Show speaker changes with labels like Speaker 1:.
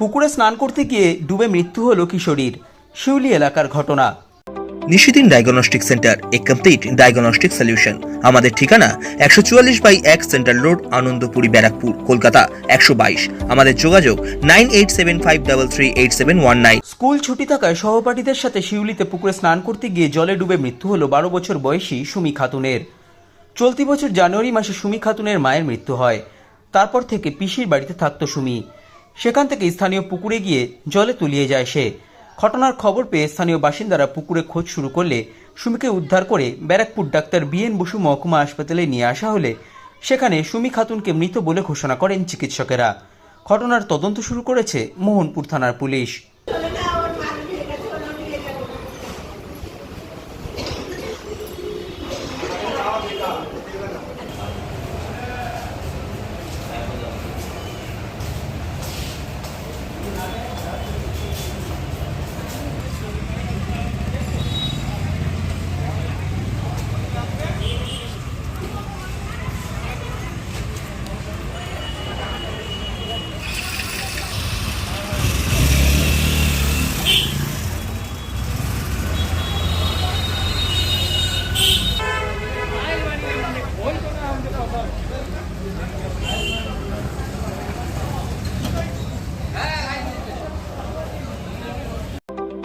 Speaker 1: পুকুরে স্নান করতে গিয়ে ডুবে মৃত্যু হলো কিশোরীর। শিউলি এলাকার ঘটনা।
Speaker 2: নিশিদিন ডায়াগনস্টিক সেন্টার এ কমপ্লিট ডায়াগনস্টিক সলিউশন। আমাদের ঠিকানা একশো চুয়াল্লিশ বাই এক সেন্ট্রাল রোড আনন্দপুরি ব্যারাকপুর কলকাতা একশো বাইশ। আমাদের যোগাযোগ nine eight seven five double three eight seven one nine.
Speaker 1: School ছুটি থাকায় সহপাঠীদের সাথে শিউলিতে পুকুরে স্নান করতে গিয়ে জলে ডুবে মৃত্যু হলো বারো বছর বয়সী সুমি খাতুনের। চলতি বছর জানুয়ারি মাসে সুমি খাতুনের মায়ের মৃত্যু হয়। তারপর থেকে পিসির বাড়িতে থাকতো সুমি। সেখান থেকে স্থানীয় পুকুরে গিয়ে জলে তুলিয়ে যায় সে। ঘটনার খবর পেয়ে স্থানীয় বাসিন্দারা পুকুরে খোঁজ শুরু করলে সুমিকে উদ্ধার করে Barrackpore doctor B N Basu মহকুমা হাসপাতালে নিয়ে আসা হলে সেখানে সুমি খাতুনকে মৃত বলে ঘোষণা করেন চিকিৎসকেরা। ঘটনার তদন্ত শুরু করেছে মোহনপুর থানার পুলিশ।